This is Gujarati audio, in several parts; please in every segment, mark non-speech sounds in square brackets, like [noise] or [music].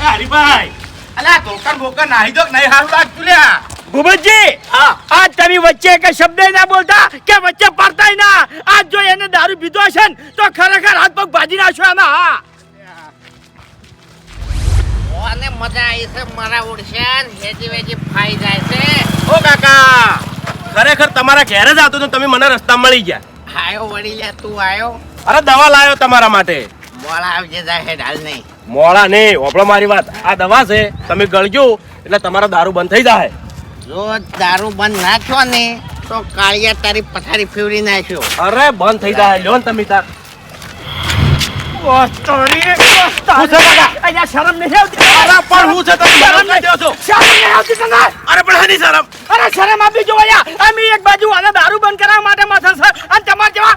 એ હરીભાઈ. અલ્યા ધોકન બોકન નાહી દો નહીં હારું લાગતું લ્યા. ભૂપતજી હા. આજ તમે વચ્ચે એક શબ્દ ના બોલતા કે વચ્ચે પડતાય ના? આજ જો એને દારૂ પીધો હશે ને તો ખરેખર હાથ પગ ભાજી નાખશો એમાં હા. અને મજા આવી છે મારા ઓડિશન હેજી વેજી ફાઈ જાય છે. ઓ કાકા ખરેખર તમારા ઘેર જ આવતો તો તમે મને રસ્તા મળી ગયા. આયો વળી લે તું આયો? અરે દવા લાવ્યો તમારા માટે. મોડા આવજે જાય ઢાલ નહીં. મોળા નહીં ઓપડો મારી વાત. આ દવા છે તમે ગળજો એટલે તમારો દારૂ બંધ થઈ જાય. જો દારૂ બંધ નાખ્યો ને તો કાળિયા તારી પથારી ફેવરી નાખ્યો. અરે બંધ થઈ જાય. લ્યો ને તમે તાર. શરમ નહીં આવતી અરે પણ હું છે તમે શરમ મને કહી દો છો. શરમ નહીં આવતી તને? અરે પણ હની શરમ. અરે શરમ આપી જો અહીંયા. અમે એક બાજુ આને દારૂ બંધ કરવા માટે માથે છે. અને તમાર જેવા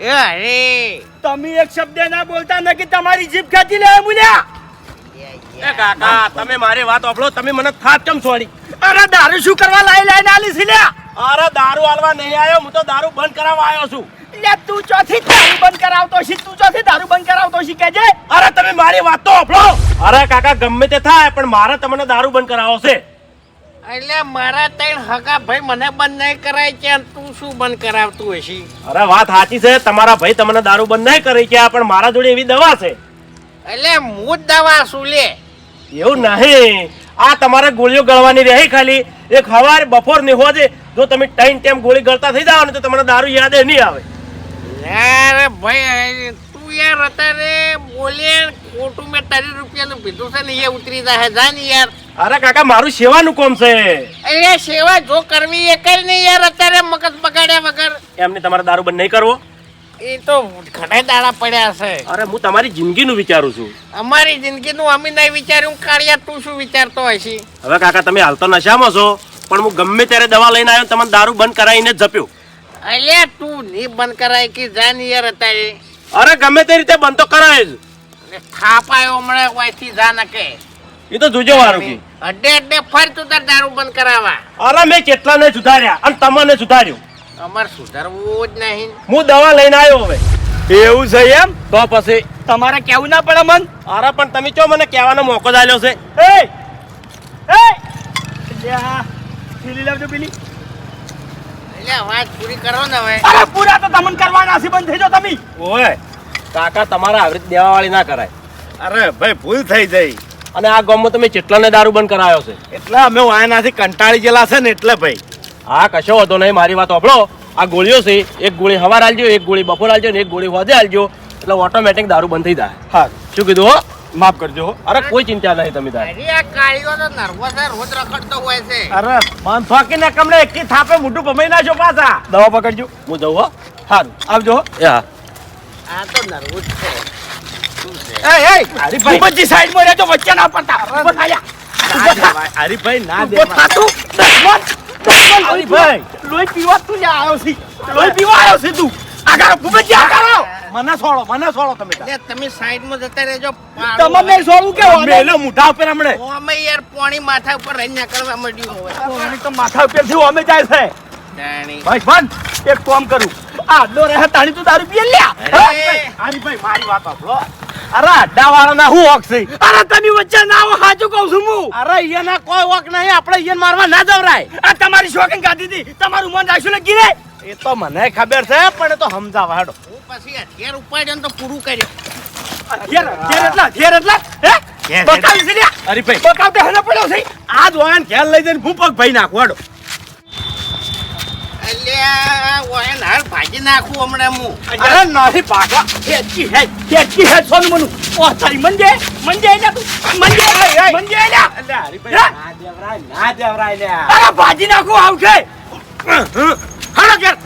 એ અરે. તમે એક શબ્દ ના બોલતા નકી તમારી જીભ ખેંચી લે મુલ્યા એ કાકા તમે મારી વાત ઓફળો તમે મને થાક કેમ છોડી? અરે દારૂ શું કરવા લાઈ લાઈ આલી છે લ્યા અરે દારૂ આલવા નહીં આવ્યો હું તો દારૂ બંધ કરાવવા આવ્યો છું. લે તું ચોથી દારૂ બંધ કરાવતો છી તું ચોથી દારૂ બંધ કરાવતો છી કેજે. અરે તમે મારી વાત તો ઓફળો અરે કાકા ગમે તે થાય પણ મારે તમને દારૂ બંધ કરાવવો છે. એટલે મારા ત્રણ હગા ભાઈ મને બંધ નહીં કરાય છે તું શું બંધ કરાવતું હશી? અરે વાત સાચી છે તમારા ભાઈ તમને દારૂ બંધ નહીં કરી કે પણ મારા જોડે એવી દવા છે. એટલે હું જ દવા શું લે? એવું નહીં. આ તમારે ગોળીઓ ગળવાની રહે ખાલી. એક હવાર બપોર ને હોજે જો તમે ટાઈમ ટાઈમ ગોળી ગળતા થઈ જાવ ને તો તમને દારૂ યાદ નહીં આવે. અરે ભાઈ તું યાર અત્યારે બોલે ખોટું મેં તારી રૂપિયાનું પીધું છે ને એ ઉતરી જાય જા ને યાર. અરે કાકા મારું સેવાનું કોમ છે? એટલે સેવા જો કરવી એ કઈ નહીં યાર અત્યારે મગજ બગાડ્યા વગર. એમને તમારે દારૂ બંધ નહીં કરવો? એ તો ઘણા દાડા પડ્યા છે. અરે હું તમારી જિંદગીનું વિચારું છું. અમારી જિંદગીનું અમે નહીં વિચાર્યું કાળિયા તું શું વિચારતો હશી? હવે કાકા તમે હાલ તો નશામાં છો પણ હું ગમે ત્યારે દવા લઈને આવ્યો તમને દારૂ બંધ કરાવીને જ જપ્યો. અલ્યા તું નહીં બંધ કરાય કે જાન યાર અત્યારે. અરે ગમે તે રીતે બંધ તો કરાય જ. થાપાયો હમણાં વાયથી જા ન કે એ તો જોજો વારું કે. અડ્ડે અડે ફર તું તાર દારૂ બંધ કરાવવા અરે મેં કેટલાને સુધાર્યા અને તમને સુધાર્યું. અમાર સુધારવું જ નહીં. હું દવા લઈને આવ્યો હવે. એવું છે એમ? તો પછી તમારે કેવું ના પડે મન? અરે પણ તમે ચો મને કહેવાનો મોકો જ આલ્યો છે. એ! એ! પીલી લાવજો પીલી. એટલે વાત પૂરી કરો ને હવે. અરે પૂરા તો તમને કરવાના છે બંધ થઈ જાઓ તમે. ઓય કાકા તમારા આવી રીતે દેવાવાળી ના કરાય. અરે ભાઈ ભૂલ થઈ જઈ. અને આ ગામમાં તમે કેટલાને દારૂ બંધ કરાયો છે? એટલે અમે વાયનાથી કંટાળી ગયેલા છે ને એટલે ભાઈ. હા કશો વાંધો નહીં મારી વાત સાંભળો. આ ગોળીઓ છે એક ગોળી હવાર આલજો એક ગોળી બપોર આલજો ને એક ગોળી હોદે આલજો. એટલે ઓટોમેટિક દારૂ બંધ થઈ જાય. હા. શું કીધું હો? માફ કરજો અરે કોઈ ચિંતા નહીં તમે તારે. અરે આ કાળીઓ તો નર્વસ છે રોજ રખડતો હોય છે. અરે મન ફાકીને કમળે એકી થાપે મોઢું ભમાઈ નાખ્યો પાછા. દવા પકડજો. હું જઉં હો. સારું આવજો હો. એ હા. આ તો નર્વસ છે. હરીભાઈ. ના ના ના. દસમન લોહી પીવા- તું આવ્યો છે લોહી પીવા આવ્યો છે તું. આગળ ભૂપતજી આગળ મને છોડો મને છોડો તમે એટલે તમે સાઈડમાં જતા રહેજો તમને છોડું કે વાંધો? મેલો મુઠા ઉપર હમણે? અમે યાર પોણી માથા ઉપર મળ્યું પાણી તો માથા ઉપરથી અમે જાય છે. ભાઈ બંધ એક કામ કરું. આ આડલો રહે તાણી તું દારૂ પીએ લ્યા અરે, હરીભાઈ મારી વાત સાંભળો. અરે અડ્ડા વાળાના હું હક છે? અરે તમે વચ્ચે ના હો સાચું કહું છું હું. અરે કોઈ વક નહીં આપણે અહીંયા મારવા ના જવરાય. આ તમારી શોખીન કાઢી હતી. તમારું મન રાખશું ને ગીરે. એ તો મને ખબર છે પણ એ તો સમજાવા હેડો. હું પછી અત્યાર ઉપાડ્યો ને તો પૂરું કર્યું ઘેર ઘેર એટલા ઘેર એટલા હે? બતાવી છે લ્યા. હરીભાઈ બતાવતે હેને પડ્યો છે. આજ વાહન ઘેર લઈ જઈને ભૂપક ભાઈ નાખો હેડો. અલ્યા ઓયન હાલ ભાજી નાખું હમણાં હું. અરે નહીં પાકા હેચી હેચ હેચી હેચ સોનું મનું. ઓ તારી મંજે મંજે લ્યા તું. મંજે મંજે લ્યા. અલ્યા હરીભાઈ ના દેવરાય ના દેવરાય લ્યા. અરે ભાજી નાખું આવશે હાલો ઘેર.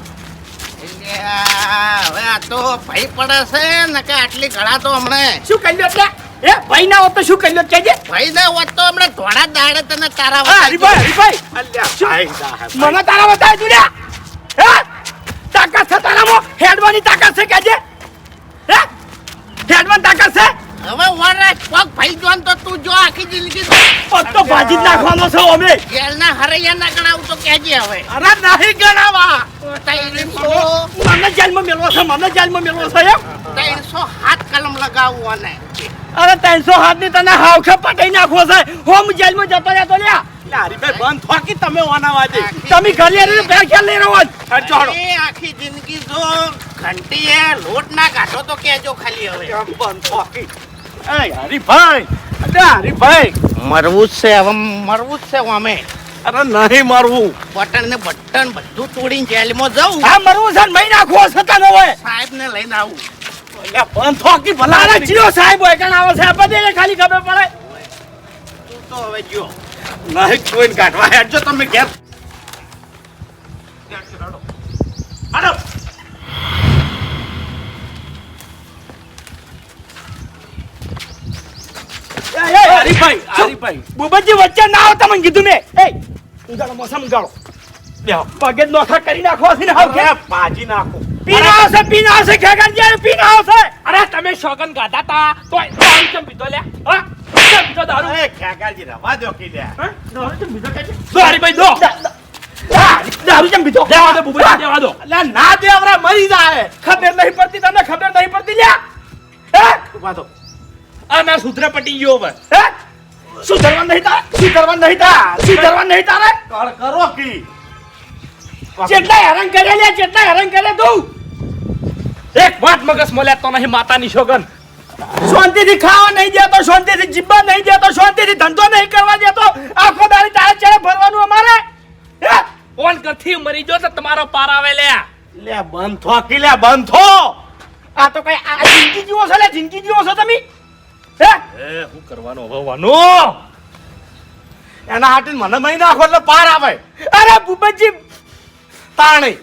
હવે આ તો ભાઈ પડે છે ને કે આટલી ઘડા તો હમણાં. શું એટલે? એ ભાઈ ના હોત તો શું કર્યું? કેજે. ભાઈ ના હોત તો હમણાં ધોળા દાડે તને તારા હરીભાઈ હરીભાઈ. મને તારા બતાવે તું હે? તાકાત છે તારામાં? હેડવાની તાકાત છે કેજે. હે? હેડવાની તાકાત છે? હવે વરરાજ પગ ભાઈ જોન તો તું જો આખી જિંદગી પગ તો ભાજી જ નાખવાનો છો અમે. જેલના હરૈયા ના ગણાવું તો કહેજે હવે. અરે નહીં ગણાવા. મને જેલમાં મેળવો છે મને જેલમાં મેળવો છે એમ? ત્રણસો હાથ કલમ લગાવવો અને અરે ત્રણસો હાથની તને હાવખે પટાઈ નાખવો છે. હોમ જેલમાં જતો રહેતો લ્યા. બંધ થાકી તમે ઓના વાજે. તમે ઘરે રહીને બે ખ્યાલ રહો આખી જિંદગી જો ઘંટી લોટ ના કાઢો તો કેજો ખાલી હવે. બંધ થાકી હરીભાઈ અરે હરીભાઈ મરવું જ છે હવે મરવું જ છે અમે. અરે નહીં મરવું. બટન ને બટન બધું તોડીને જેલમાં જવું આ મરવું છે ને મહી નાખવો છતાં ન હોય સાહેબ ને લઈને આવું. બંધ થાકી ભલા અરે સાહેબ હોય કણ આવે સાહેબ બધે ખાલી ખબર પડે. તું તો હવે જો નહીં કોઈને કાઢવા. હેડજો તમે ઘેર. હાલો. એ, એ, એ, બુબજી વચ્ચે ના આવો તમને કીધું મેં. એ ઉગાડો મોસમ ઉગાડો. બેહો. પગે નોખા કરી નાખો છે ને હવે ભાજી નાખો. પીના આવશે પીના આવશે ખેગન જે પીના આવશે. અરે તમે શોગન ગાધા તા. તો આમ કેમ પીધો લે? હા? કેમ પીધો દારૂ? અરે ખેગાજી રવા દો કે લે. હા? દારૂ કેમ પીધો કે છે? દો દો. દા- દા- હા, દારૂ કેમ પીધો? દેવા દો બુબજી દેવા દો. અલ્યા ના દે હમણાં મરી જાય ખબર નહીં પડતી તમને ખબર નહીં પડતી લ્યા. હે? ઊભા થો. આ ના સૂત્ર પટી ગયો હવે. હે? શું કરવા નહીં તારે? શું કરવા નહીં તારે? શું કરવા નહીં તારે? કળ કરો કી. જેટલા હેરાન કરે લે જેટલા હેરાન કરે તું. એક વાત મગજ મળ્યા તો નહીં માતાની શોગન શાંતિથી ખાવા નહીં દેતો શાંતિથી જીબા નહીં દેતો શાંતિથી ધંધો નહીં કરવા દેતો. આખો દાડી તારે ચડે ભરવાનું અમારે? હે? ફોન કરથી મરી જો તો તમારો પાર આવે લે. લે બંધ થો કી લે બંધ થો. આ તો કઈ આ જિંદગી જીવો છો લે જિંદગી જીવો છો તમે? હે? એ હું કરવાનો ભવવાનું એના હાટે મને મહી નાખો એટલે પાર આવે. અરે ભૂપતજી! તાણી.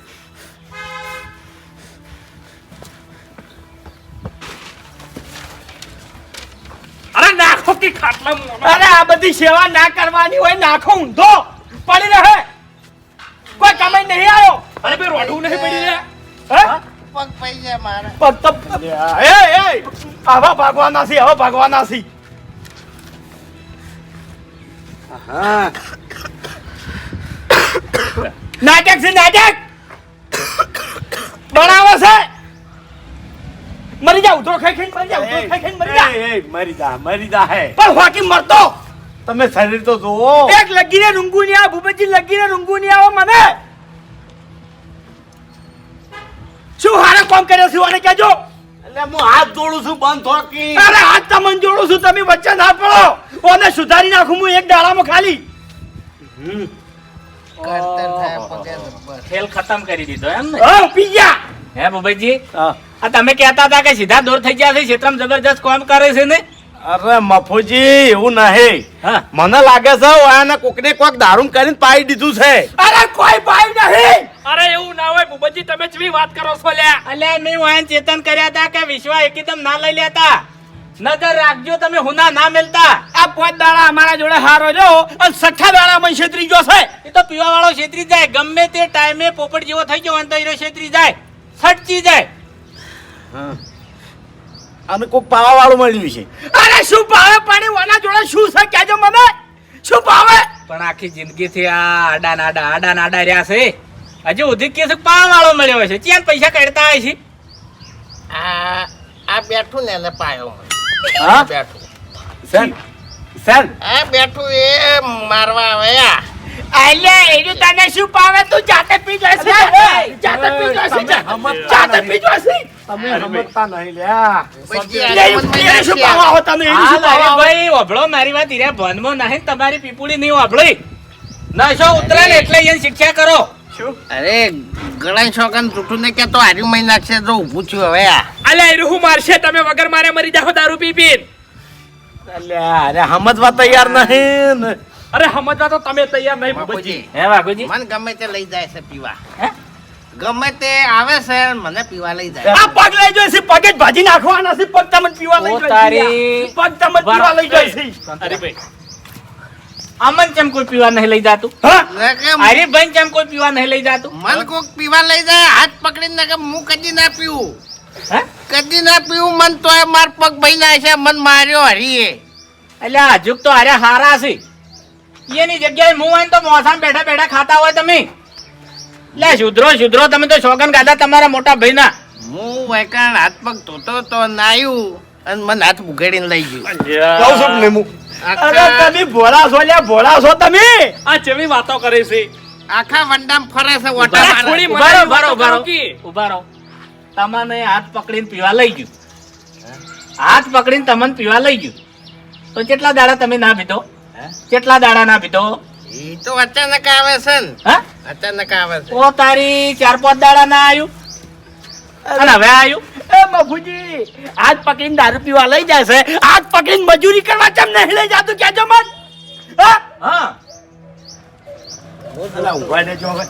અરે નાખો કે ખાટલા અરે આ બધી સેવા ના કરવાની હોય નાખો ઊંધો. પડી રહે. કોઈ કમાઈ નહીં આવ્યો. અરે બે રોડું નહીં પડી રહ્યા. હે? પગ પઈ જાય મારે. પગ તો એ એ આવા ભાગવાના છે આવા ભાગવાના છે. નાટક છે નાટક. બનાવે છે. મરી જા ઉધરો ખાઈ ખાઈ મરી જા ઉધરો ખાઈ ખાઈને મરી જા. એ, એ, મરી જા મરી જા હે. પણ હોકી મરતો. તમે શરીર તો જોવો એક લગીને રૂંગુ નહીં આવે ભૂપેજી લગીને રૂંગુ નહીં આવે મને. કોમ કર્યો છું અને કહેજો. એટલે હું હાથ જોડું છું બંધ થોકી અરે હાથ તમને જોડું છું તમે વચ્ચે ના પડો. ઓને સુધારી નાખું હું એક ડાળામાં ખાલી. કરતર થાય પગે ખેલ ખતમ કરી દીધો એમ ને? ઓ પી હે બુબજી આ તમે કહેતા હતા કે સીધા દૂર થઈ ગયા છે ક્ષેત્રમ જબરજસ્ત કોમ કરે છે ને? અરે મફુજી એવું નહીં. હા. મને લાગે છે કોક કોકને કોક દારૂ કરીને પાઈ દીધું છે. અરે કોઈ પાઈ નહીં. અરે એવું ના હોય બુબજી તમે ચવી વાત કરો છો લ્યા. અલ્યા નહીં વાયન ચેતન કર્યા હતા કે વિશ્વ એકદમ ના લઈ લેતા? નજર રાખજો તમે હુના ના મેલતા. આ પાંચ દાડા અમારા જોડે હારો જો અને સઠ્ઠા દાડા માં છેતરી ગયો છે. એ તો પીવા વાળો છેતરી જાય. ગમે તે ટાઈમે પોપટ જેવો થઈ ગયો તો હીરો છેતરી જાય. સટકી જાય. અને કોક પાવા વાળું મળ્યું છે. અરે શું પાવે પાણી ઓના જોડે શું છે? કેજો મને. શું પાવે પણ આખી જિંદગી થી આ આડા નાડા આડા નાડા રહ્યા છે. હજુ ઉધી કે પાવા વાળો મળ્યો હોય છે. ચેન પૈસા કાઢતા આવે છે? આ આ બેઠું ને એને પાયો હા? બેઠું. સેન સેન. આ બેઠું એ મારવા આવ્યા. આ અલ્યા એનું તને શું પાવે તું જાતે પી જશે જાતે પી જશે જાતે પી જશે તમે સમજતા નહીં લ્યા. એને શું નાખ્યા. હો તને? એનું શું હા, ભાઈ ઓભળો મારી વાત હીરા ભનમાં નહીં તમારી પીપુડી નહીં ઓભળી. નશો ઉતરે ને એટલે એને શિક્ષા કરો. અરે ગણાય છોકન તૂટું ને કેતો આરી મહિના છે તો ઊભું છું હવે આ. અલ્યા એનું હું મારશે તમે વગર મારે મરી જાવ દારૂ પી પીને. અલ્યા, અરે સમજવા તૈયાર નહીં. ને. અરે સમજવા તો તમે તૈયાર નહીં બાપુજી. હે વાઘુજી મને ગમે તે લઈ જાય છે પીવા. હે? ગમે તે આવે છે મને પીવા લઈ જાય. આ પગ લઈ જોઈશે પગે જ ભાજી નાખવાના છે પગ તમને પીવા લઈ જોઈ પગ તમને પીવા લઈ જોઈશે અરે ભાઈ. અમન ચમ કોઈ પીવા નહીં લઈ જાતું? અરે ભાઈ ચમ કોઈ પીવા નહીં લઈ જાતું? મન કોક પીવા લઈ જાય હાથ પકડીને કે હું કદી ના પીવું. કદી ના પીવું મન તો માર પગ ભાઈ ના છે મન માર્યો હરીએ. એટલે હજુ તો અરે હારા છે. એની જગ્યાએ હું હોય ને તો મોસામાં બેઠા બેઠા ખાતા હોય તમે. લે શુદ્રો શુદ્રો તમે તો શોગન ગાધા તમારા મોટા ભાઈ ના હું વેકાણ હાથ પગ ધોતો તો નાયું અને મને હાથ ઉઘેડીને લઈ ગયું? અરે તમે ભોળા છો લ્યા ભોળા છો તમે? આ ચેવી વાતો કરે છે? આખા વંડામ ફરે છે ઓટા મારે. થોડી ઊભા રહો, મને ઊભા રહો, વાતો ઊભા રહો. કરો કે. ઊભા રહો. તમને હાથ પકડીને પીવા લઈ ગયું. હાથ પકડીને તમને પીવા લઈ ગયું. તો કેટલા દાડા તમે ના પીધો? કેટલા દાડા ના પીધો? ઈ તો અચાનક આવે છે ને. હા? અચાનક આવે છે. ઓ તારી ચાર પાંચ દાડા ના આવ્યું અને હવે આવ્યું એ હાથ પકડીને દારૂ પીવા લઈ જાય છે હાથ પકડીને મજૂરી કરવા ચમ નહીં લઈ જાતું? કેજો મન. હા? હા. ઊંઘવા દેજો હવે.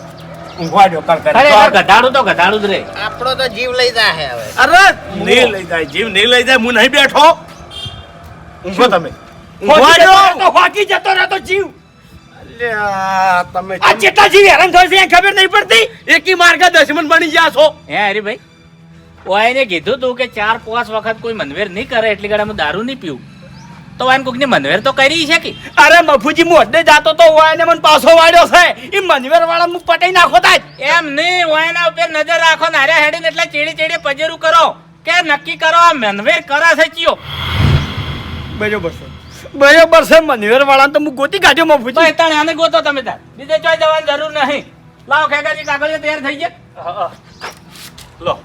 ઊંઘવા દો કર. કર. ગધાડું તો ગધાડું જ રે. આપણો તો જીવ લઈ જાય હવે. અરે! નહીં લઈ જાય જીવ નહીં લઈ જાય હું નહીં બેઠો. ઊંઘો તમે. ઊંઘવા હોકી દો. જતો રહેતો, હોકી જતો રહેતો જીવ. તમે આ જેટલા જીવ હેરાન થયો છે એ ખબર નહીં પડતી? એકી માર્ગા દશમન બની ગયા છો. હે હરીભાઈ ઓયને કીધું તું કે ચાર પાંચ વખત કોઈ મનવેર નહીં કરે એટલી ઘડી હું દારૂ નહીં પીવું. તો વાયન કોકની મનવેર તો કરી છે કે? અરે મફુજી મોઢે જાતો તો હોય ને મને પાછો વાળ્યો છે. એ મનવેર વાળા હું પટાઈ નાખો તાજ. એમ નહીં ઓયના ઉપર નજર રાખો ને હારે હેડીને એટલે ચીડી ચીડી પજેરું કરો. કે નક્કી કરો આ મનવેર કરા છે ચિયો. બરોબર છે. બરોબર છે મનવેર વાળા તો હું ગોતી કાઢ્યો મફુજી. એ તાણે આને ગોતો તમે તાર. બીજે ચોય જવાની જરૂર નહીં. લાવ ખેગાજી કાગળ તૈયાર થઈ ગયા. લો.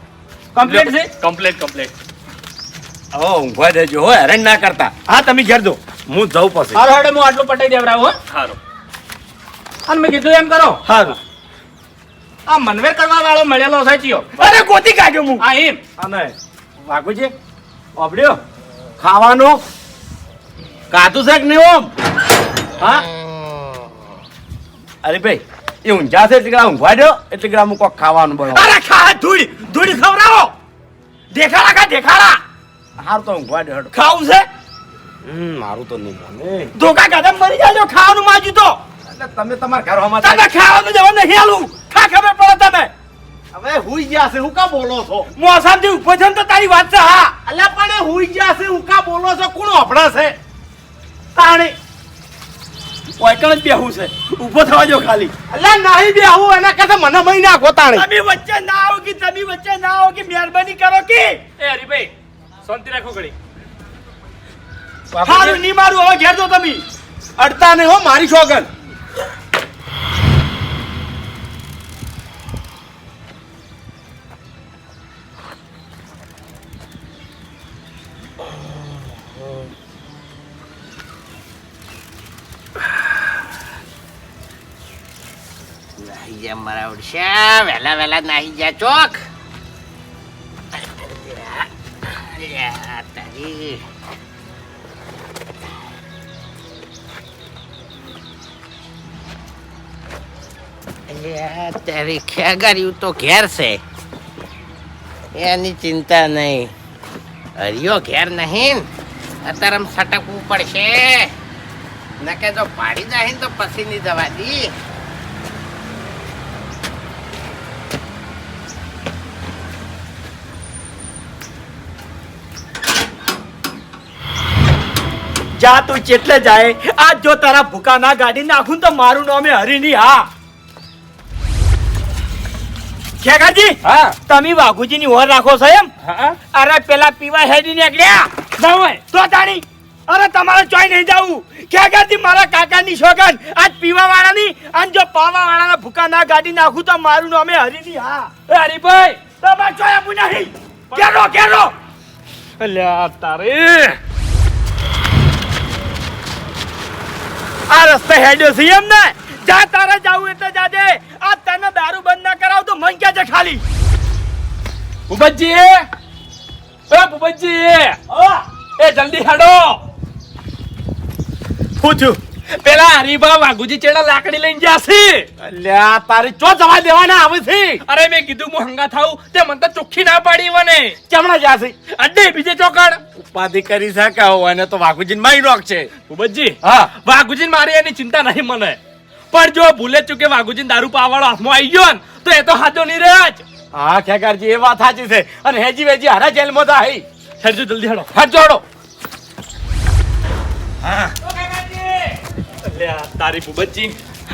કમ્પ્લીટ છે? કમ્પ્લીટ કમ્પ્લીટ હવે ઊંઘવા દેજો હો હેરાન ના કરતા. હા તમે ઘેર દો હું જઉં પછી. હારો હેડે હું આટલું પટાઈ દેવરાવ હો. સારું અને મેં કીધું એમ કરો. હારું. આ મનવેર કરવા વાળો મળેલો છે અરે ગોતી કાઢ્યો હું હા એમ. અને વાઘુજી ઓબડ્યો ખાવાનું? કાતું છે કે નહીં ઓમ? હા? અરે ભાઈ એ ઊંઝા છે એટલે ઊંઘવા દો એટલે હું કોક ખાવાનું બનાવો. અરે ખા ધૂળી ધૂળી ખવડાવો. દેખાડા ખા દેખાડા? હારું તો હું ગોડ હડ. ખાવું છે? હમ મારું તો નહીં મને. ધોકા ગાધા મરી જાજો ખાવાનું માજુ તો. એટલે તમે તમારા ઘરમાં તમે ખાવાનું જવા નહીં આલું ખા ખબર પડે તમે? હવે હુઈ ગયા છે હું કા બોલો છો? મોસામથી ઊભો છે ને તો તારી વાત છે હા. અલ્યા પણ એ હુઈ ગયા છે હું કા બોલો છો? કોણ ઓફડા છે? તાણી. ઓયકણ જ બેહું છે. ઊભો થવા જો ખાલી. અલ્યા નહીં બેહું એના કરતા મને મહી નાખો તાણે તમે વચ્ચે ના આવો કે તમે વચ્ચે ના આવો કે મહેરબાની કરો કે? એ હરીભાઈ શાંતિ રાખો ઘડી. હારું નહીં મારું હવે ઘેર દો તમે. અડતા નહીં હો મારી શોગન. જા મારા ઓડિશા વહેલા વહેલા નાહી જા ચોક. તારી ખેગાર્યું તો ઘેર છે. એની ચિંતા નહીં. હરિયો ઘેર નહીં. અત્યારે સટકવું પડશે. નકે જો પાડી જાય તો પછી નહીં જવા દી. જા તું ચેટલે જાય? આજ જો તારા ભૂકા ના ગાડી નાખું તો મારું નામે હરિની હા. ખેગાજી હા. તમે વાઘુજીની ઓર રાખો છો એમ? અરે પેલા પીવા હેડી નીકળ્યા. ના હોય. તો તાણી અરે તમારે ચોય નહીં જવું. ખેગાજી મારા કાકાની શોગન. આજ પીવા વાળાની અને જો પાવા વાળાના ભૂકા ના ગાડી નાખું તો મારું નામે હરિની હા. હરીભાઈ. તમારે ચોઈ આપું નહીં. કેરો કેરો અલ્યા તારે. આ રસ્તે હેડ્યો છે એમ ને જા તારે જાવું એટલે જાજે. આ તને દારૂ બંધ ના કરાવ તો મન કે છે ખાલી? ભૂપતજી! એ ભૂપતજી! એ જલ્દી હેડો. પૂછ્યું પેલા હરીભા વાઘુજી ચેડા લાકડી લઈને જશે અલ્યા, તારી ચો જવા દેવાના આવે છે? અરે મેં કીધું હું હંગા થાઉં તે મને તો ચોખ્ખી ના પાડી મને કેમણા જાશે અડે, બીજે ચોકડ. ઉપાધિ કરી શકે અને તો વાઘુજી મારી રોક છે. ઉબજી હા. વાઘુજી મારી એની ચિંતા નહીં મને. પણ જો ભૂલે ચૂકે વાઘુજીન દારૂ પાવાળો હાથમાં આવી ગયો ને તો એ તો હાજો નહીં રહ્યા જ. હા ખેગારજી એ વાત સાચી છે. અને હેજી વેજી હારા જેલમાં તો આવી હેડજો જલ્દી હેડો. હાથ જોડો. અલ્યા તારી ભૂબજી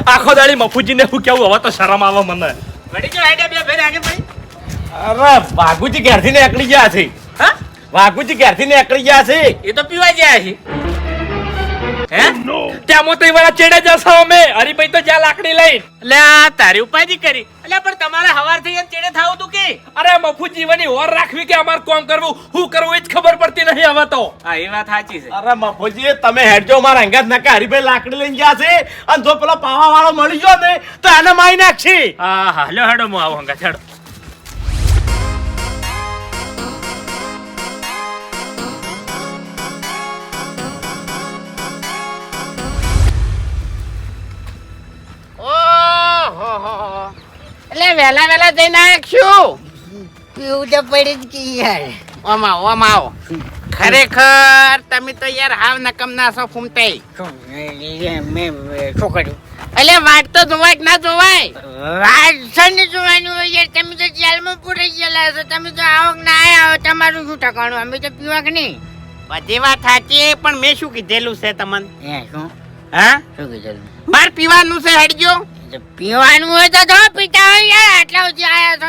આખો દાડી મફુજીને હું કેવું હવે તો શરમ આવે મને. વળી જો આઈડિયા બે ફેર આગળ ભાઈ? અરે વાઘુજી ઘેરથી ને એકડી ગયા છે. હા? વાઘુજી ઘેરથી ને એકડી ગયા છે. એ તો પીવા ગયા છે. હે? ત્યાં તો વાળા ચેડે જશો અમે. હરીભાઈ તો જ્યાં લાકડી લઈને એટલે તારી ઉપાધિ કરી. એટલે પણ તમારે હવાર થઈ ચેડે થાવું તું કે? અરે મફુ જીવનની ઓર રાખવી કે અમાર કોમ કરવું? હું કરવું એ જ ખબર પડતી નહીં હવે તો. હા એ વાત સાચી છે. અરે મફોજી તમે હેડજો મારા અંગાત નાકા હરીભાઈ લાકડી લઈને ગયા છે. અને જો પેલો પાવા વાળો મળી ગયો ને તો એને મારી નાખશે. હા હા લ્યો હેડો હું આવું હંગા હેડો. એટલે વહેલા વહેલા જઈને નાખશું પીવું તો પડે જ કે યાર. ઓમ આવો ઓમ આવો. ખરેખર તમે તો યાર હાવ નકમ ના છો ફૂમતે શું, મેં કર્યું એટલે વાત તો જોવાય કે ના જોવાય? વાસણ જોવાનું હોય યાર તમે તો જેલમાં પૂરી ગયેલા છો. તમે તો આવો કે ના આવો તમારું શું ઠકાણું? અમે તો પીવા કે નહીં? બધી વાત સાચી પણ મેં શું કીધેલું છે તમને? શું? હા? શું કીધું મારે પીવાનું છે હેડજો પીવાનું હોય તો જો પીતા હોય યાર આટલા સુધી આયા છો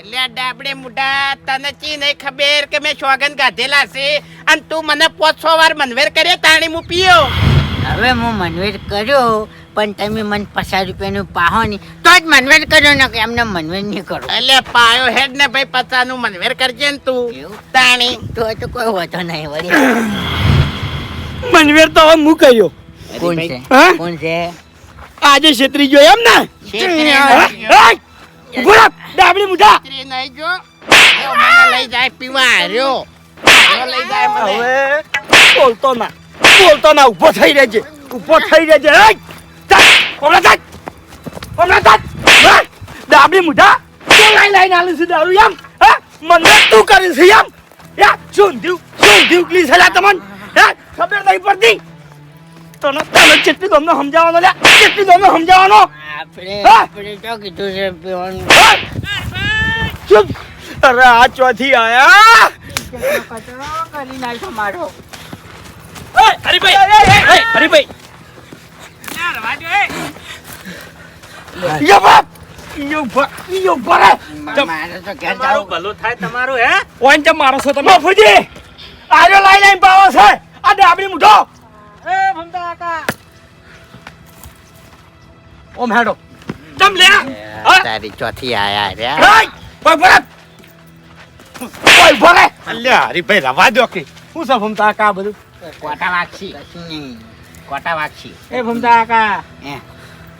એટલે આ ડાબડે મુઢા તને ચી નહીં ખબર કે મેં સોગન ગાધેલા છે? અને તું મને પોચ છ વાર મનવેર કરે તાણી હું પીયો. હવે હું મનવેર કર્યો પણ તમે મને પચાસ રૂપિયાનું પાહો નહીં. તો જ મનવેર કર્યો ને કે એમને મનવેર નહીં કરો. એટલે પાયો હેડ ને ભાઈ પચાસનું મનવેર કરજે ને તું. તાણી. તો તો કોઈ વધો નહીં વળી. મનવેર તો હવે હું કર્યો. કોણ છે? કોણ છે? આજે છેતરી ગયો એમ ને? ડાબડી મુઢા. નહીં. લઈ જાય પીવા એવો લઈ જાય હવે બોલતો ના બોલતો ના ઊભો થઈ રહેજે ઊભો થઈ રહેજે? ડાબડી મુઢા તું લઈ લઈને આલે છે દારૂ એમ. હા? મને તું કરીશ એમ. યા શું થયું શું થયું ક્લી સલા તમને? ખબર નહીં પડતી. તને તને કેટલી ગમે સમજાવવાનો લે કેટલી ગમે સમજાવવાનો. આપણે આપણે તો કીધું છે પીવાનું. ચૂપ. અરે આ ચોથી આયા. કચરો કરી નાખ્યો મારો હરીભાઈ હરીભાઈ. યો બાપ. યો બાપ યો બરે મારે તો ઘેર તમારું ભલું થાય તમારું હે? ઓન મારો છો તમે. ફુજી. આર્યો લાઈ લાઈ પાવો છે. આ ડાબડી મુઠો. એ ભમતા કાકા ઓમ હેડો તમ લે તારી ચોથી આયા રહ્યા ભાઈ રવા દો કે. હું સબ હમતા કા બધું? કોટા વાગશી? કશું નહીં કોટા વાગશી? એ ભમતા કાકા હે?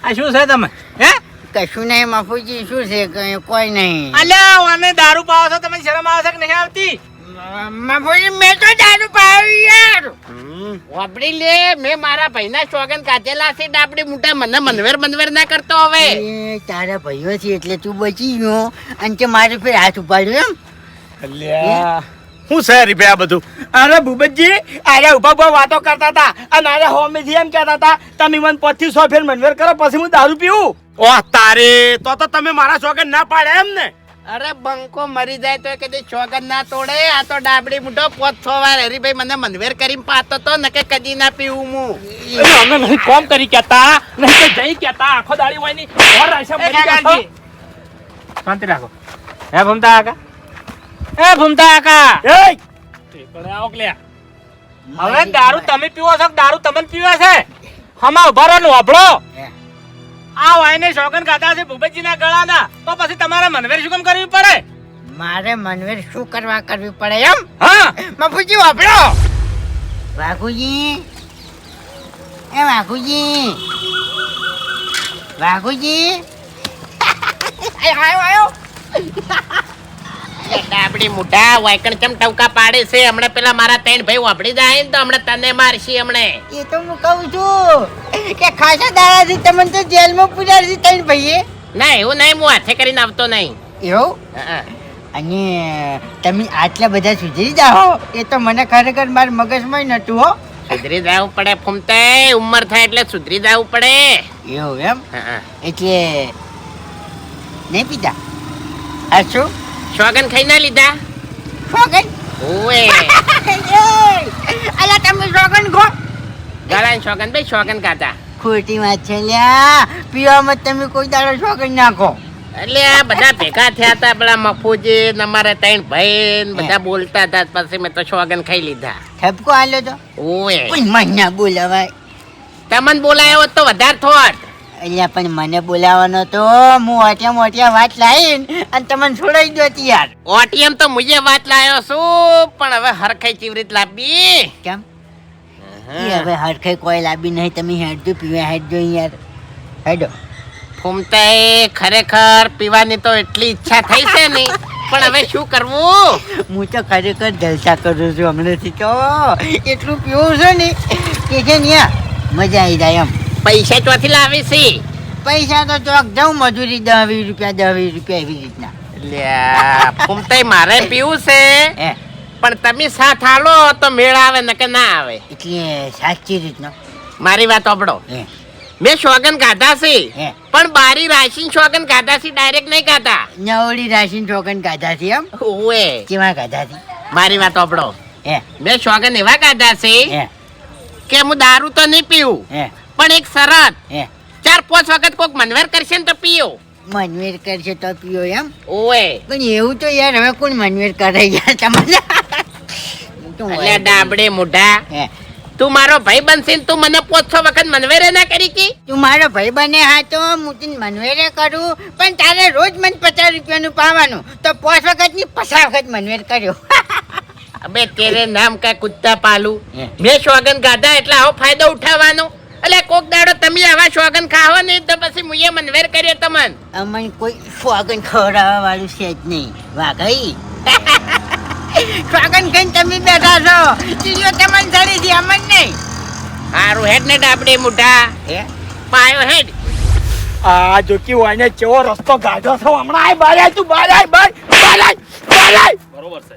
આ શું છે તમે? હે? કશું નહીં મફુજી શું છે? કોઈ નહીં. અલ્યા ઓને દારૂ પાવો છો તમે શરમ આવે છે કે નહીં આવતી? મેં તો દારૂ પાવી યાર. વાપરી લે મેં મારા ભાઈના સોગન કાઢેલા છે ડાબડી મોટા મને મનવેર મનવેર ના કરતો હવે. એ તારા ભાઈઓ છે એટલે તું બચી ગયો. અને તે મારે ફેર હાથ ઉપાડ્યો એમ. અલ્યા. હું? છે હરીભાઈ આ બધું? અરે ભૂપતજી આરે ઊભા ઊભા વાતો કરતા હતા. અને આરે હોમેથી એમ કહેતા હતા તમે મને પછી સો ફેર મનવેર કરો પછી હું દારૂ પીવું. ઓહ તારે તો તો તમે મારા સોગન ના પાડે એમ ને અરે બંકો મરી જાય તો કદી ચોગન ના તોડે. આ તો ડાબડી મોટો પોત છો વાર હરીભાઈ મને મનવેર કરીને પાતો તો નકે કદી ના પીવું હું અમે નહીં કોમ કરી કેતા નહીં તો જઈ કેતા આખો દાડી હોયની ઓર રાશે એ મરી ગયા શાંતિ રાખો. હે ભમતા આકા એ ભમતા કાકા? એય! હવે દારૂ તમે પીવો છો દારૂ તમને પીવે છે? હમા ઊભા રહો ને. આ વાયને શોકન ખાતા છે ભૂપતજીના ગળાના. તો પછી તમારે મનવેર શું કામ કરવી પડે? મારે મનવેર શું કરવા કરવી પડે એમ? હા. મફુજી વાપરો. વાઘુજી. એ વાઘુજી. વાઘુજી. [laughs] આયો આયો. [laughs] ડાબડી મોટા વાયકણ કેમ ટવકા પાડે છે? હમણે પેલા મારા ત્રણ ભાઈ વાપડી જાય ને તો હમણે તને મારશી હમણે. એ તો હું કહું છું કે ખાસા દાડાથી તમને તો જેલમાં પૂજાડી ત્રણ ભાઈએ. ના એવું નહીં હું હાથે કરીને આવતો નહીં. એવું? અને તમે આટલા બધા સુધરી જાઓ એ તો મને ખરેખર મારા મગજમાં નતું હો. સુધરી જવું પડે ફૂમતે ઉંમર થાય એટલે સુધરી જવું પડે. એવું એમ. એટલે નહીં પીતા આ શું? શોગન ખાઈ ના લીધા શોગન ઓએ અલા તમે શોગન ખો ગાલા શોગન ભાઈ શોગન ખાતા ખોટી વાત છે લ્યા પીવામાં તમે કોઈ દાડો શોગન નાખો એટલે આ બધા ભેગા થયા હતા પેલા મફુજી ને અમારે ત્રણ ભાઈ બધા બોલતા હતા પછી મેં તો શોગન ખાઈ લીધા ઠપકો આલ્યો તો ઓએ મહિના બોલાવાય તમને બોલાયો તો વધારે થોત એટલે પણ મને બોલાવવાનો તો હું ઓટીએમ મોટિયા વાત લાવીને અને તમને છોડાઈ દો યાર ઓટીએમ તો મુજે વાત લાયો છું પણ હવે હરખાઈ ચીવરીત લાવી કેમ? ઈ હવે હરખે કોઈ લાવી નહીં તમે હેડજો પીવા હેડજો યાર. હેડો. ફૂમતાએ ખરેખર પીવાની તો એટલી ઈચ્છા થઈ છે ને પણ હવે શું કરવું? હું તો ખરેખર જલસા કરું છું હમણાંથી તો એટલું પીવું છું ને કે છે ને મજા આવી જાય એમ. પૈસા ચોથી લાવી છે. પૈસા તો ચોક જાઉં મજૂરી દસ વીસ રૂપિયા દસ વીસ રૂપિયા એવી રીતના. લે ફૂમતાઈ મારે પીવું છે. પણ તમે સાથ હાલો તો મેળ આવે ને કે ના આવે. એટલે સાચી રીતનો. મારી વાત સાંભળો. મેં શોગન ખાધા છે. પણ બારી રાશિન શોગન ખાધા છે ડાયરેક્ટ નહીં ખાધા નવડી રાશિન શોગન ખાધા છે એમ? ઓએ કેવા ખાધા છે? મારી વાત સાંભળો. હે. મેં શોગન એવા ખાધા છે કે હું દારૂ તો નહીં પીવું. હે. પણ એક શરત હે. ચાર પાંચ વખત કોક મનવેર કરશે ને તો પીઓ. મનવેર કરશે તો પીઓ એમ? ઓય. પણ એવું તો યાર હવે કોણ મનવેર કરે યાર તમને? એટલે ડાબડે મોઢા. હે. તું મારો ભાઈ બનશે તું મને પોછો વખત મનવેરે ના કરી કી? તું મારો ભાઈ બને હા તો હું તને મનવેરે કરું. પણ તારે રોજ મને પચાસ રૂપિયાનું પાવાનું. તો પાંચ વખતની પચાસ વખત મનવેર કર્યો. અબે તેરે નામ કા કુત્તા પાલું. મેં શોગન ગાધા એટલે આવો ફાયદો ઉઠાવવાનો. એટલે કોક દાડો તમે આવા સોગન ખાવા નહીં તો પછી મુએ મનવેર કર્યો તમન. અમને કોઈ સ્વાગન ખવડાવવા વાળું છે જ નહીં. વાઘઈ સ્વાગન કઈ તમે બેઠા છો. ચીજો તમને ચડી છે અમને નહીં. હારું હેડ ને ડાબડે મોઢા. હે? પાયો હેડ. આ જો કે વાને ચેવો રસ્તો ગાઢો છો હમણાં. આય બારે તું બારે આય બાર બારે આય બરોબર છે.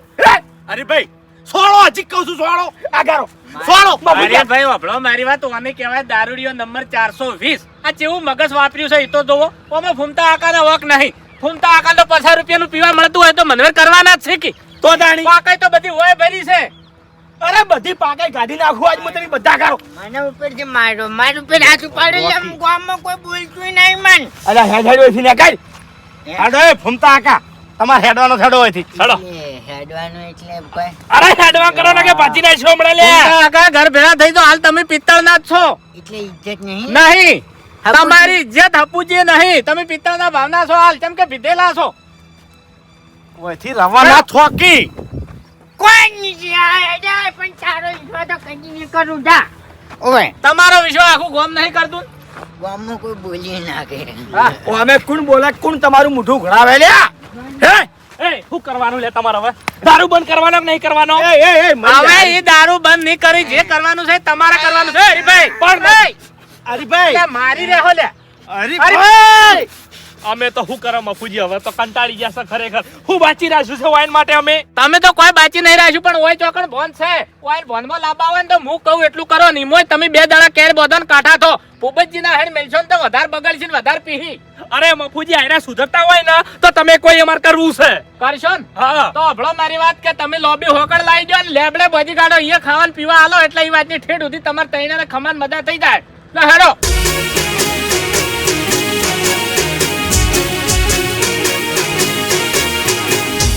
અરે ભાઈ સોળો હજી કહું છું સોળો. આ ગારો. સોળો અરે ભાઈ વાપરો મારી વાત આને કહેવાય દારૂડિયો નંબર ચારસો વીસ. આ જેવું મગજ વાપર્યું છે એ તો જોવો. ઓમાં ફૂમતા આકાના વક નહીં. ફૂમતા આકા તો પચાસ રૂપિયાનું પીવા મળતું હોય તો મનવેર કરવાના જ છે કે. તો દાણી. પાકાઈ તો બધી હોય ભરી છે. અરે બધી પાકાઈ કાઢી નાખું આજ બધા ગારો મને ઉપર જે મારો માર ઉપર હાથ ઉપાડો એમ ગામમાં કોઈ બોલતું નહીં મન. અરે હેડ હેડ ઓછી ને કાઢ. હેડો ફૂમતા આકા. તમારે હેડવાનો હેડો હેડવાનું એટલે કોઈ અરે હેડવા કરો ને કે ભાજી નાખશો હમણાં લે. કાકા ઘર ભેળા થઈ તો હાલ તમે પિત્તળ ના છો. એટલે ઇજ્જત નહીં? નહીં. તમારી ઇજ્જત હપુજી નહીં. તમે પિત્તળના ભાવના છો. હાલ કેમ કે પીધેલા છો. ઓયથી રવાના થોકી કોઈ નહીં જાય જાય પણ તારો ઈશ્વર તો કદી કરું. જા. ઓય તમારો વિશ્વ આખું ગોમ નહીં કરતું? ગામમાં કોઈ બોલી ના કે. અમે કોણ બોલે? કોણ તમારું મોઢું ઘડાવે લ્યા? હે? એ શું કરવાનું લે તમારે હવે? દારૂ બંધ કરવાનો કે નહીં કરવાનો? એ એ એ હવે એ દારૂ બંધ નહીં કરી જે કરવાનું છે તમારે કરવાનું છે. હરીભાઈ. પણ ભાઈ હરીભાઈ. મારી રહ્યો લે. હરીભાઈ. અમે તો શું કરો મફુજી? હવે તો કંટાળી ગયા છે ખરેખર. હું બાચી રાખ્યું છે વાઈન માટે અમે? તમે તો કોઈ બાચી નહીં રાખ્યું પણ હોય ચોકડ ભોન છે. વાઈન ભોનમાં લાંબા હોય તો હું કહું એટલું કરો નહીં મોય તમે બે દાડા કેર બોધન કાઢા તો ભૂપતજી ના હેડ મેલશો તો વધારે બગડશે ને વધારે પીહી. અરે મફુજી આયરા સુધરતા હોય ને તો તમે કોઈ અમાર કરવું છે? કરશો ને? હા. તો હભળો મારી વાત કે તમે લોબી હોકડ લાવી દો ને લેબડે બધી કાઢો અહીંયા ખાવાનું પીવા હાલો એટલે એ વાતની ઠેઠ સુધી તમારે તૈયાર ખમાન મજા થઈ જાય. હેડો.